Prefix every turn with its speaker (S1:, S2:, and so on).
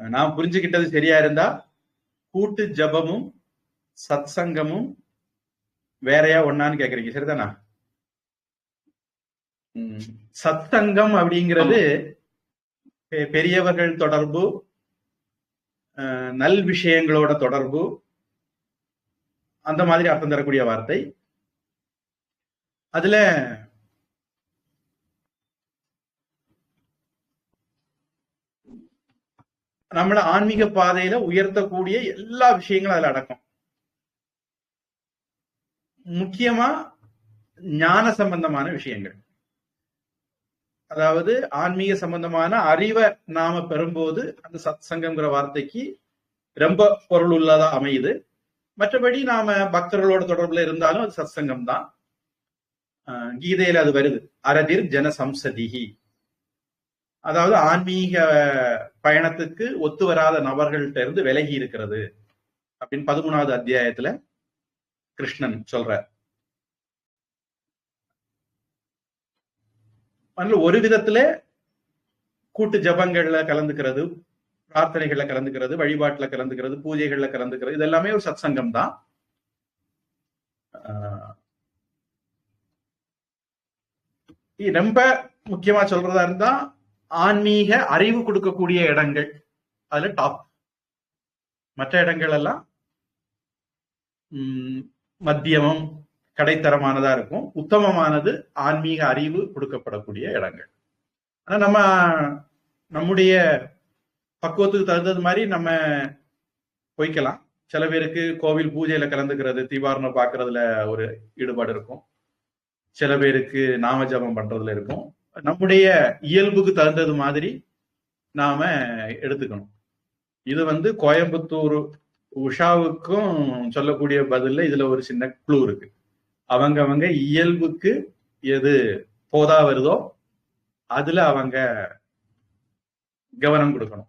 S1: நான் புரிஞ்சுக்கிட்டது சரியா இருந்தா கூட்டு ஜபமும் சத் சங்கமும் வேறையா ஒன்னான்னு கேக்குறீங்க சரிதானா? ம், சத் சங்கம் அப்படிங்கிறது பெ- பெரியவர்கள் தொடர்பு அஹ், நல் விஷயங்களோட தொடர்பு அந்த மாதிரி அர்த்தம் தரக்கூடிய வார்த்தை. அதுல நம்மள ஆன்மீக பாதையில உயர்த்தக்கூடிய எல்லா விஷயங்களும் அதுல அடக்கும். முக்கியமா ஞான சம்பந்தமான விஷயங்கள். அதாவது ஆன்மீக சம்பந்தமான அறிவை நாம பெறும்போது அந்த சத் சங்கம்ங்கிற வார்த்தைக்கு ரொம்ப பொருள் உள்ளதா அமையுது. மற்றபடி நாம பக்தர்களோட தொடர்புல இருந்தாலும் அது சத்சங்கம் தான் கீதையில அது வருது. அரதிர் ஜன சம்சதிகி அதாவது ஆன்மீக பயணத்துக்கு ஒத்து வராத நபர்கள்ட்ட இருந்து விலகி இருக்கிறது அப்படின்னு பதிமூணாவது அத்தியாயத்துல கிருஷ்ணன் சொல்ற ஒரு விதத்துல கூட்டு ஜபங்கள்ல கலந்துக்கிறது பிரார்த்தனைகள்ல கலந்துக்கிறது வழிபாட்டுல கலந்துக்கிறது பூஜைகள்ல கலந்துக்கிறது இது எல்லாமே ஒரு சத்சங்கம் தான். ஆஹ் ரொம்ப முக்கியமா சொல்றதா இருந்தா ஆன்மீக அறிவு கொடுக்கக்கூடிய இடங்கள். அதுல டாப் மற்ற இடங்கள் எல்லாம் மத்தியமம் கடைத்தரமானதா இருக்கும். உத்தமமானது ஆன்மீக அறிவு கொடுக்கப்படக்கூடிய இடங்கள். ஆனா நம்ம நம்முடைய பக்குவத்துக்கு தகுந்தது மாதிரி நம்ம போய்க்கலாம். சில பேருக்கு கோவில் பூஜையில கலந்துக்கிறது தீபாரணம் பார்க்கறதுல ஒரு ஈடுபாடு இருக்கும். சில பேருக்கு நாம ஜபம் பண்றதுல இருக்கும். நம்முடைய இயல்புக்கு தகுந்தது மாதிரி நாம எடுத்துக்கணும். இது வந்து கோயம்புத்தூர் உஷாவுக்கும் சொல்லக்கூடிய பதில்ல இதுல ஒரு சின்ன குழு இருக்கு. அவங்க அவங்க இயல்புக்கு எது போதா வருதோ அதுல அவங்க கவனம் கொடுக்கணும்.